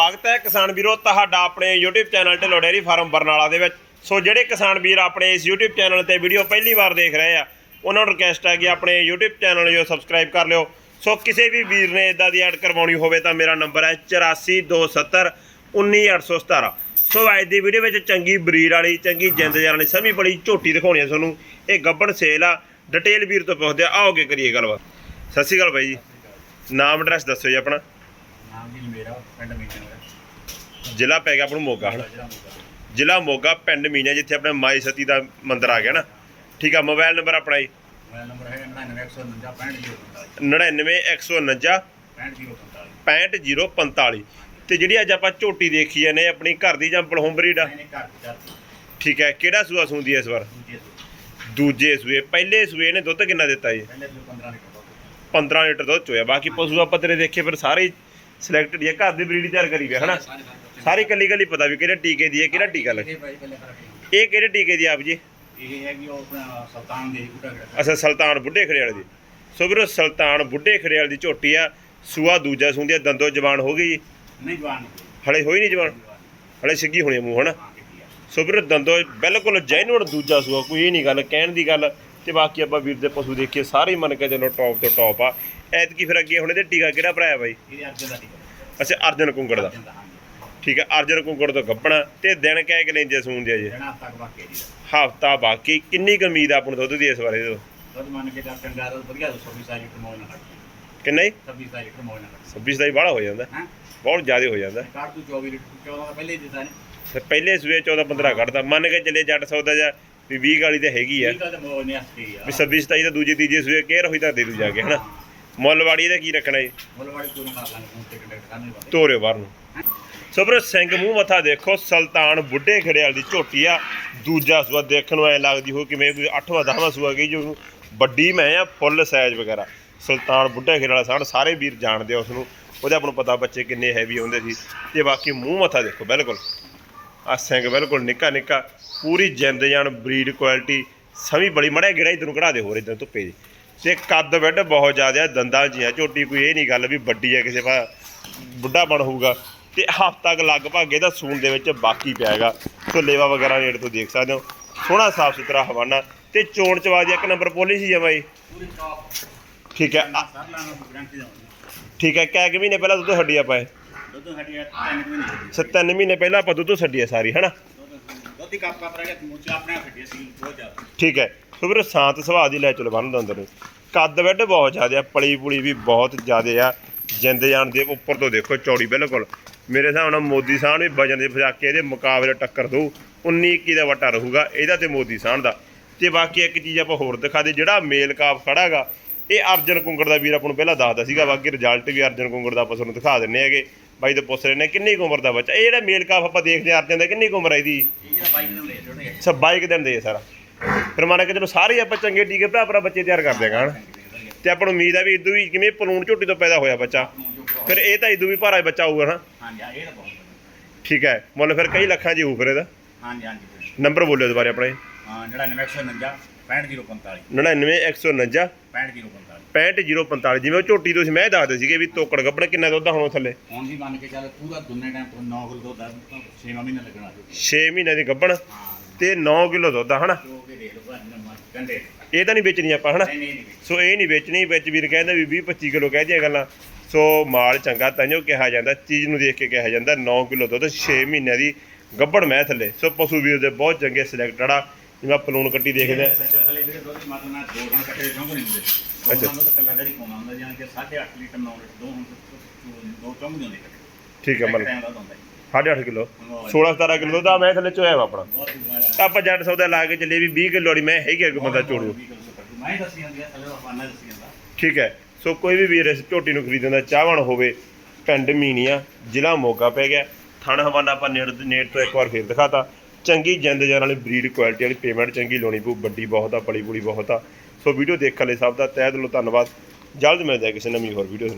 ਸਵਾਗਤ ਹੈ ਕਿਸਾਨ ਵੀਰੋ ਤੁਹਾਡਾ ਆਪਣੇ YouTube channel Dhillon dairy farm Barnala ਦੇ ਵਿੱਚ। ਸੋ ਜਿਹੜੇ ਕਿਸਾਨ ਵੀਰ ਆਪਣੇ ਇਸ YouTube ਚੈਨਲ ਤੇ ਵੀਡੀਓ ਪਹਿਲੀ ਵਾਰ ਦੇਖ ਰਹੇ ਆ, ਉਹਨਾਂ ਨੂੰ ਰਿਕਵੈਸਟ ਹੈ ਕਿ ਆਪਣੇ YouTube ਚੈਨਲ ਨੂੰ ਸਬਸਕ੍ਰਾਈਬ ਕਰ ਲਿਓ। ਸੋ ਕਿਸੇ ਵੀ ਵੀਰ ਨੇ ਇਦਾਂ ਦੀ ਐਡ ਕਰਵਾਉਣੀ ਹੋਵੇ ਤਾਂ ਮੇਰਾ ਨੰਬਰ ਹੈ 8427 19817 ਸੋ ਅੱਜ ਦੀ ਵੀਡੀਓ ਵਿੱਚ ਚੰਗੀ ਬਰੀਡ ਵਾਲੀ, ਚੰਗੀ ਜਿੰਦ ਜਾਨ ਵਾਲੀ, ਸਮੀ ਬੜੀ ਝੋਟੀ ਦਿਖਾਉਣੀ ਹੈ ਤੁਹਾਨੂੰ। ਇਹ ਗੱਬਣ ਸੇਲ ਆ ਡਿਟੇਲ ਵੀਰ ਤੋਂ ਪੁੱਛਦੇ ਆ। ਆਓਗੇ ਕਰੀਏ ਗੱਲਬਾਤ। ਸਤਿ ਸ਼੍ਰੀ ਅਕਾਲ ਬਾਈ ਜੀ। ਨਾਮ ਐਡਰੈਸ ਦੱਸੋ ਜੀ ਆਪਣਾ। ਮੇਰਾ ਪਿੰਡ ਮੀਨਾ ਮੇਰਾ ਜ਼ਿਲ੍ਹਾ ਪੈ ਗਿਆ ਆਪਣਾ ਮੋਗਾ ਹਨਾ? ਜਿਹੜਾ ਜ਼ਿਲ੍ਹਾ ਮੋਗਾ ਪਿੰਡ ਮੀਨਾ ਜਿੱਥੇ ਆਪਣੇ ਮਾਈ ਸਤੀ ਦਾ ਮੰਦਿਰ ਆ ਗਿਆ ਨਾ। ਠੀਕ ਆ ਮੋਬਾਈਲ ਨੰਬਰ ਆਪਣਾ ਜੀ। ਮੇਰਾ ਨੰਬਰ ਹੈ 99149 99149 65045 65045 ਤੇ ਜਿਹੜੀ ਅੱਜ ਆਪਾਂ ਝੋਟੀ ਦੇਖੀ ਜਾਂਦੇ ਆਪਣੀ ਘਰ ਦੀ ਜਾਂ ਬਲਹੋਂਬਰੀ ਦਾ ਨਹੀਂ ਘਰ ਦੀ ਜਾਤੀ ਠੀਕ ਹੈ ਕਿਹੜਾ ਸੂਆ ਸੂੰਦੀ ਹੈ ਇਸ ਵਾਰ? ਦੂਜੇ ਤੋਂ ਦੂਜੇ ਸੂਏ। ਪਹਿਲੇ ਸੂਏ ਨੇ ਦੁੱਧ ਕਿੰਨਾ ਦਿੱਤਾ ਜੀ? ਪਹਿਲੇ ਤੋਂ 15 ਲੀਟਰ ਦੁੱਧ। 15 ਲੀਟਰ ਦੁੱਧ ਚੋਇਆ। ਬਾਕੀ ਪਸ਼ੂ ਆਪਾਂ ਤੇਰੇ ਦੇਖੇ ਫਿਰ ਸਾਰੇ ਸਿਲੈਕਟਡ ਹੈ ਘਰ ਦੀ ਬਰੀਡ ਤਿਆਰ ਕਰੀ ਪਿਆ ਹਨਾ? ਸਾਰੇ ਕੱਲੀ ਕੱਲੀ ਪਤਾ ਵੀ ਕਿਹੜੇ ਟੀਕੇ ਦੀ ਹੈ ਕਿਹੜਾ ਟੀਕਾ ਲੱਗ ਇਹ ਕਿਹੜੇ ਟੀਕੇ ਦੀ ਆਪ ਜੀ? ਇਹ ਹੈ ਕਿ ਉਹ ਆਪਣਾ ਸੁਲਤਾਨ ਦੇ ਕਿਹੜਾ ਅਸਾ ਸੁਲਤਾਨ ਬੁੱਢੇ ਦੀ। ਸੋ ਵੀਰੋ ਸੁਲਤਾਨ ਬੁੱਢੇ ਖੜਿਆਲੇ ਦੀ ਝੋਟੀ ਆ। ਸੂਆ ਦੂਜਾ ਸੂੰਦੀ ਆ ਦੰਦੋ ਜਵਾਨ ਹੋ ਗਈ ਜੀ। ਨਹੀਂ ਜਵਾਨ ਹਲੇ ਹੋਈ ਨਹੀਂ ਜਵਾਨ? ਹਲੇ ਸਿੱਗੀ ਹੋਣੀ ਮੂੰਹ ਹਨਾ? ਸੋ ਵੀਰੋ ਦੰਦੋ ਬਿਲਕੁਲ ਜੈਨੂਅਨ ਦੂਜਾ ਸੂਆ ਕੋਈ ਇਹ ਨਹੀਂ ਗੱਲ ਕਹਿਣ ਦੀ ਗੱਲ ਤੇ ਬਾਕੀ ਆਪਾਂ ਵੀਰ ਦੇ ਪਸ਼ੂ ਦੇਖੀਏ ਸਾਰੇ ਮੰਨ ਕੇ ਚਲੋ ਟੌਪ ਤੋਂ ਟੌਪ ਆ। ਐਤਕੀ ਫਿਰ ਅੱਗੇ ਹੁਣ ਇਹਦੇ ਟੀਕਾ ਕਿਹੜਾ ਭਰਾਇਆ ਬਾਈ? ਇਹਦੇ ਅਰਜਨ ਦਾ ਟੀਕਾ। ਅੱਛਾ ਅਰਜਨ ਕੁੰਗੜ ਦਾ। ਦਾ ਠੀਕ ਹੈ ਅਰਜਨ ਕੁੰਗੜ ਤੋਂ ਗੱਪਣਾ ਤੇ ਦਿਨ ਕਹਿ ਕੇ ਲੈਂਦੇ ਸੂੰਦੇ ਆ ਜੀ। ਹਫਤਾ ਬਾਕੀ ਕਿੰਨੀ ਕੁ ਉਮੀਦ ਆਪਾਂ ਨੂੰ ਦੁੱਧ ਦੀ ਇਸ ਬਾਰੇ ਦੁੱਧ ਮੰਨ ਕੇ ਤਾਂ ਚੰਗਾ ਦੁੱਧ ਵਧੀਆ 26 ਸਾਲ ਲੀਟਰ ਮੋਲ ਨਾ ਕਿੰਨਾ ਹੀ 26 ਸਾਲ ਲੀਟਰ ਮੋਲ ਨਾ 26 ਦਾ ਹੀ ਬਾਹਲਾ ਹੋ ਜਾਂਦਾ। ਬਹੁਤ ਜ਼ਿਆਦਾ ਹੋ ਜਾਂਦਾ। ਕਾਟ ਤੂੰ 24 ਲੀਟਰ 14 ਦਾ ਪਹਿਲੇ ਹੀ ਦਿੱਤਾ ਨੇ। ਤੇ ਪਹਿਲੇ ਸੂਏ 14 15 ਕੱਢਦਾ ਮੰਨ ਕੇ ਚੱਲੇ ਜੱਟ ਸੌਦਾ ਜਾਂ ਵੀ 20 ਵਾਲੀ ਤੇ ਹੈਗੀ ਆ। ਤੇ ਵੀ 26 27 ਦਾ ਦੂਜੇ ਤੀਜੇ ਸੂਏ ਕੇਅਰ ਹੋਈ ਤਾਂ ਦੇ ਦੂ ਜਾ ਕੇ ਹਨਾ? ਮੁੱਲ ਵਾੜੀ ਇਹਦਾ ਕੀ ਰੱਖਣਾ ਜੀ? ਮੁੱਲਵਾੜੀ ਨਾ ਕਰ ਲਾਂਗੇ ਹੁਣ ਤੇ ਕੰਡਕਟਰ ਕਰਨੇ ਬੰਦੇ ਤੋਰਿਓ ਬਾਹਰ ਨੂੰ। ਸੋ ਵੀਰੋ ਸਿੰਘ ਮੂੰਹ ਮੱਥਾ ਦੇਖੋ ਸੁਲਤਾਨ ਬੁੱਢੇ ਖੜਿਆਲ ਦੀ ਝੋਟੀ ਆ। ਦੂਜਾ ਸੂਆ ਦੇਖਣ ਨੂੰ ਐ ਲੱਗਦੀ ਹੋ ਕਿਵੇਂ ਕੋਈ 8ਵਾਂ 10ਵਾਂ ਸੂਆ ਗਈ ਜੋ ਵੱਡੀ ਮੈਂ ਆ ਫੁੱਲ ਸਾਈਜ਼ ਵਗੈਰਾ। ਸੁਲਤਾਨ ਬੁੱਢੇ ਖੜਿਆਲਾ ਸਾਨ ਸਾਰੇ ਵੀਰ ਜਾਣਦੇ ਆ ਉਸ ਨੂੰ। ਉਹਦੇ ਆਪ ਨੂੰ ਪਤਾ ਬੱਚੇ ਕਿੰਨੇ ਹੈਵੀ ਹੁੰਦੇ ਸੀ। ਤੇ ਬਾਕੀ ਮੂੰਹ ਮੱਥਾ ਦੇਖੋ ਬਿਲਕੁਲ। ਆ ਸਿੰਘ ਬਿਲਕੁਲ ਨਿੱਕਾ ਨਿੱਕਾ ਪੂਰੀ ਜਿੰਦ ਜਾਨ ਬਰੀਡ ਕੁਆਲਿਟੀ ਸਮੀ ਬੜੀ ਮੜਿਆ ਗਿੜਾ ਇਧਰ ਨੂੰ ਕਢਾ ਦੇ ਹੋਰ ਇਧਰ ਧੁੱਪੇ ਜੀ ਤੇ ਕੱਦ ਵੱਡ ਬਹੁਤ ਜ਼ਿਆਦਾ ਆ, ਦੰਦਾਂ 'ਚ ਹੀ ਆ ਝੋਟੀ ਕੋਈ ਇਹ ਨਹੀਂ ਗੱਲ ਵੀ ਵੱਡੀ ਹੈ ਕਿਸੇ ਪਾ ਬੁੱਢਾ ਬਣ ਹੋਊਗਾ। ਤੇ ਹਫ਼ਤਾ ਕੁ ਲਗਭਗ ਇਹਦਾ ਸੂਣ ਦੇ ਵਿੱਚ ਬਾਕੀ ਪਿਆਗਾ ਸੋ ਲੇਵਾ ਵਗੈਰਾ ਨੇੜ ਤੋਂ ਦੇਖ ਸਕਦੇ ਹੋ। ਸੋਹਣਾ ਸਾਫ਼ ਸੁਥਰਾ ਹਵਾਨਾ। ਤੇ ਚੋਣ ਚਵਾਜ ਇੱਕ ਨੰਬਰ ਪੋਲਿਸੀ ਸੀ ਬਾਈ ਠੀਕ ਹੈ। ਆ- ਠੀਕ ਹੈ ਕਹਿ ਕਿ ਮਹੀਨੇ ਪਹਿਲਾਂ ਦੁੱਧ ਹੱਡੀਆਂ ਪਾਏ ਦੁੱਧ ਸਾਡੀ ਤਿੰਨ ਕੁ ਮਹੀਨੇ। ਪਹਿਲਾਂ ਆਪਾਂ ਦੁੱਧ ਛੱਡੀਆਂ ਸਾਰੀ ਹਨਾ? ਦੁੱਧ ਕੱਪ ਕੱਪ ਗਿਆ ਮੋਚਾ ਆਪਣੇ ਆਪ ਫੱਟੀ ਸੀ ਬਹੁਤ ਜ਼ਿਆਦਾ। ਠੀਕ ਹੈ। ਸੋ ਵੀਰ, ਸ਼ਾਂਤ ਸੁਭਾਅ ਦੀ ਲੈ ਚਲੋ ਬੰਨ ਅੰਦਰ। ਨੂੰ ਕੱਦ ਵੱਡ ਬਹੁਤ ਜ਼ਿਆਦਾ ਆ, ਪਲੀ ਪੁਲੀ ਵੀ ਬਹੁਤ ਜ਼ਿਆਦਾ ਆ। ਜਿੰਦ ਜਾਣ ਦੇ ਉੱਪਰ ਤੋਂ ਦੇਖੋ ਚੌੜੀ ਬਿਲਕੁਲ। ਮੇਰੇ ਹਿਸਾਬ ਨਾਲ ਮੋਦੀ ਸਾਹਿਬ ਵੀ ਵਜਨ ਦੇ ਫਜਾਕੇ ਇਹਦੇ ਮੁਕਾਬਲੇ ਟੱਕਰ ਦਊ। 19 21 ਦਾ ਵਟਾ ਰਹੂਗਾ, ਇਹਦਾ ਤੇ ਮੋਦੀ ਸਾਹਿਬ ਦਾ। ਤੇ ਬਾਕੀ ਇੱਕ ਚੀਜ਼ ਆਪਾਂ ਹੋਰ ਦਿਖਾ ਦੇ ਜਿਹੜਾ ਮੇਲ ਕਾਪ ਖੜਾਗਾ ਇਹ ਅਰਜਨ ਕੁੰਗੜ ਦਾ ਵੀਰ ਆਪਾਂ ਨੂੰ ਪਹਿਲਾਂ ਦੱਸਦਾ ਸੀਗਾ ਬਾਕੀ ਰਿਜ਼ਲਟ ਵੀ ਅਰਜਨ ਕੁੰਗੜ ਦਾ ਆਪਾਂ ਤੁਹਾਨੂੰ ਦਿਖਾ ਦਿੰਨੇ ਹੈਗੇ। ਬਾਈ ਤੋਂ ਪੁੱਛ ਰਹੇ ਨੇ ਕਿੰਨੀ ਕੁ ਉਮਰ ਦਾ ਬੱਚਾ? ਇਹ ਜਿਹੜਾ ਮੇਲ ਕਾਪ ਆਪਾਂ ਦੇਖਦੇ ਅਰਜਨ ਦਾ ਕਿੰਨੀ ਕੁ ਉਮਰ ਹੈ ਇਹਦੀ? ਇਹ ਜਿਹੜਾ ਬਾਈਕ ਦੇ ਲੈ ਛੋਟੇ ਸਭ ਬਾਈਕ ਦਿਨ ਦੇ ਸਾਰਾ। ਫਿਰ ਮੰਨ ਕੇ ਚਲੋ ਸਾਰੇ ਆਪਾਂ ਚੰਗੇ ਟੀਕੇ ਭਰਾ ਭਰਾ ਬੱਚੇ ਤਿਆਰ ਕਰਦੇ ਆਂ ਹਣ ਤੇ ਆਪਾਂ ਨੂੰ ਉਮੀਦ ਆ ਵੀ ਇਦੋਂ ਵੀ ਕਿਵੇਂ ਪਲੂਣ ਝੋਟੀ ਤੋਂ ਪੈਦਾ ਹੋਇਆ ਬੱਚਾ। ਫਿਰ ਇਹ ਤਾਂ ਇਦੋਂ ਵੀ ਭਾਰਾ ਬੱਚਾ ਹੋਊਗਾ ਨਾ ਹਾਂਜੀ ਇਹ ਤਾਂ ਬਹੁਤ। ਠੀਕ ਹੈ ਮੁੱਲ ਫਿਰ ਕਈ ਲੱਖਾਂ ਜੀ ਹੋਊ ਫਿਰ ਇਹਦਾ। ਹਾਂਜੀ ਹਾਂਜੀ। ਨੰਬਰ ਬੋਲਿਓ ਦੁਬਾਰੇ ਆਪਣਾ। ਹਾਂ 9949 65045 99 149 65045 65045 ਜਿਵੇਂ ਉਹ ਝੋਟੀ ਤੁਸੀਂ ਮੈਂ ਦੱਸਦੇ ਸੀਗੇ ਵੀ ਤੋਕੜ ਗੱਬੜ ਕਿੰਨਾ ਦੁੱਧ ਹੁਣ ਥੱਲੇ? ਹੁਣ ਵੀ ਮੰਨ ਕੇ ਚੱਲ ਪੂਰਾ ਦੁੰਨੇ ਟਾਈਮ ਤੋਂ 9 ਕਿਲੋ ਦਾ 6 ਮਹੀਨੇ ਲੱਗਣਾ ਸੀ। 6 ਮਹੀਨਿਆਂ ਦੀ ਗੱਬੜ ਹਾਂ। ਤੇ 9 ਕਿਲੋ ਦੁੱਧ ਹਨਾ? ਜੋ ਇਹ ਤਾਂ ਨਹੀਂ ਵੇਚਣੀ ਆਪਾਂ ਹਨਾ? ਸੋ ਇਹ ਨਹੀਂ ਵੇਚਣੀ ਵਿੱਚ ਵੀਰ ਕਹਿੰਦਾ ਵੀ 20 25 ਕਿਲੋ ਕਹਿ ਦੀਆਂ ਗੱਲਾਂ। ਸੋ ਮਾਲ ਚੰਗਾ ਤਾਂਿਓ ਕਿਹਾ ਜਾਂਦਾ ਚੀਜ਼ ਨੂੰ ਦੇਖ ਕੇ ਕਿਹਾ ਜਾਂਦਾ 9 ਕਿਲੋ ਦੁੱਧ 6 ਮਹੀਨਿਆਂ ਦੀ ਗੱਬੜ ਮੈਂ ਥੱਲੇ। ਸੋ ਪਸ਼ੂ ਵੀਰ ਦੇ ਬਹੁਤ ਚੰਗੇ ਸਿਲੈਕਟਡ ਆ। ਜਿਵੇਂ ਆਪਾਂ ਪਲੂਣ ਕੱਟੀ ਦੇਖਦੇ ਆ। ਸੱਜਰ ਥਲੇ ਜਿਹੜੇ ਦੁੱਧ ਮਤਲਬ ਨਾਲ ਦੋ ਹੁਣ ਕੱਟੇ ਚੌਂਕ ਨਹੀਂ ਹੁੰਦੇ। ਅੱਛਾ। ਅੱਛਾ ਦੁੱਧ ਕੱਲਾ ਦਰੀ ਪਾਉਣਾ ਹੁੰਦਾ ਜਾਂ ਕਿ 8.5 ਲੀਟਰ 9 ਲੀਟਰ ਦੋ ਹੁਣ ਦੋ ਚੌਂਕ ਨਹੀਂ ਹੁੰਦੇ ਠੀਕ ਹੈ ਮਤਲਬ ਟਾਈਮ ਦਾ ਹੁੰਦਾ ਜੀ। 8.5 ਕਿਲੋ। 16 17 ਕਿਲੋ ਦਾ ਮੈਂ ਥੱਲੇ ਚੋਇਆ ਵਾ ਆਪਣਾ। ਬਹੁਤ ਹੀ ਆਪਾਂ ਜੱਟ ਸੌਦਾ ਲਾ ਕੇ ਚੱਲੇ ਵੀ 20 ਕਿਲੋ ਵਾਲੀ ਮੈਂ ਹੈਗੀ ਅੱਗੇ ਬੰਦਾ ਚੋੜੂ। ਮੈਂ ਹੀ ਦੱਸੀ ਜਾਂਦੀ ਆ ਥੱਲੇ ਦੱਸੀ ਜਾਂਦਾ। ਠੀਕ ਹੈ। ਸੋ ਕੋਈ ਵੀ ਵੀਰ ਇਸ ਝੋਟੀ ਨੂੰ ਖਰੀਦਣ ਦਾ ਚਾਹਵਣ ਹੋਵੇ ਪਿੰਡ ਮੀਨੀਆ ਜ਼ਿਲ੍ਹਾ ਮੋਗਾ ਪੈ ਗਿਆ। ਥਣ ਹਵਾਨਾ ਆਪਾਂ ਨੇੜ ਨੇੜ ਤੋਂ ਇੱਕ ਵਾਰ ਫੇਰ ਦਿਖਾਤਾ। ਚੰਗੀ ਜਿੰਦ ਜਾਨ ਵਾਲੀ ਬਰੀਡ ਕੁਆਲਿਟੀ ਵਾਲੀ ਪੇਮੈਂਟ ਚੰਗੀ ਲਾਉਣੀ ਪਊ, ਵੱਡੀ ਬਹੁਤ ਆ, ਪਲੀ ਪੂਲੀ ਬਹੁਤ ਆ। ਸੋ ਵੀਡੀਓ ਦੇਖਣ ਲਈ ਸਭ ਦਾ ਤਹਿ ਦਿਲੋਂ ਧੰਨਵਾਦ। ਜਲਦ ਮਿਲਦੇ ਆ ਕਿਸੇ ਨਵੀਂ ਹੋਰ ਵੀਡੀਓ